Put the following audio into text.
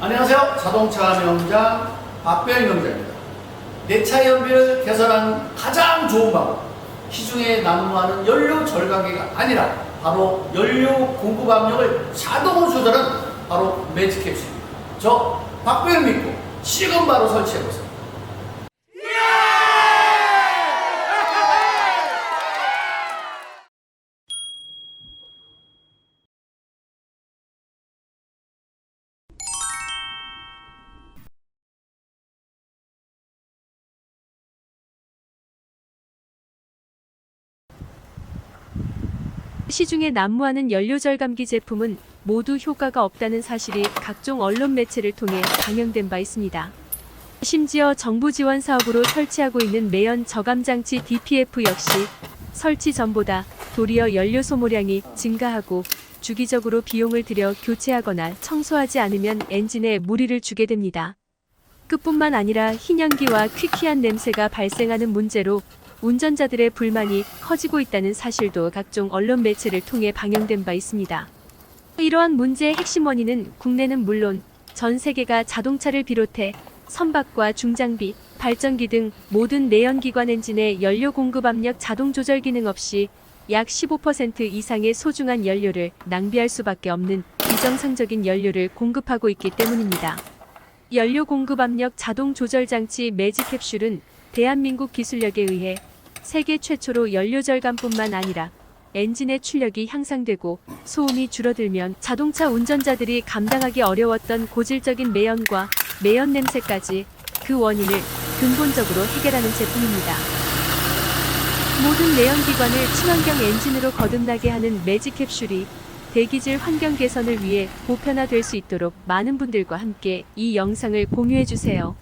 안녕하세요. 자동차 명장 박병희 명장입니다. 내차 연비를 개선하는 가장 좋은 방법. 시중에 난무하는 연료 절감기가 아니라 바로 연료 공급 압력을 자동으로 조절하는 바로 매직캡슐입니다. 저 박병희 믿고 지금 바로 설치해보세요. 시중에 난무하는 연료 절 감기 제품은 모두 효과가 없다는 사실이 각종 언론 매체를 통해 방영된 바 있습니다. 심지어 정부 지원 사업으로 설치하고 있는 매연 저감 장치 DPF 역시 설치 전보다 도리어 연료 소모량이 증가하고 주기적으로 비용을 들여 교체하거나 청소하지 않으면 엔진에 무리를 주게 됩니다. 끝뿐만 아니라 흰연기와 퀴퀴한 냄새가 발생하는 문제로 운전자들의 불만이 커지고 있다는 사실도 각종 언론 매체를 통해 방영된 바 있습니다. 이러한 문제의 핵심 원인은 국내는 물론 전 세계가 자동차를 비롯해 선박과 중장비, 발전기 등 모든 내연기관 엔진의 연료 공급 압력 자동 조절 기능 없이 약 15% 이상의 소중한 연료를 낭비할 수밖에 없는 비정상적인 연료를 공급하고 있기 때문입니다. 연료 공급 압력 자동 조절 장치 매직 캡슐은 대한민국 기술력에 의해 세계 최초로 연료 절감뿐만 아니라 엔진의 출력이 향상되고 소음이 줄어들면 자동차 운전자들이 감당하기 어려웠던 고질적인 매연과 매연 냄새까지 그 원인을 근본적으로 해결하는 제품입니다. 모든 내연기관을 친환경 엔진으로 거듭나게 하는 매직 캡슐이 대기질 환경 개선을 위해 보편화될 수 있도록 많은 분들과 함께 이 영상을 공유해 주세요.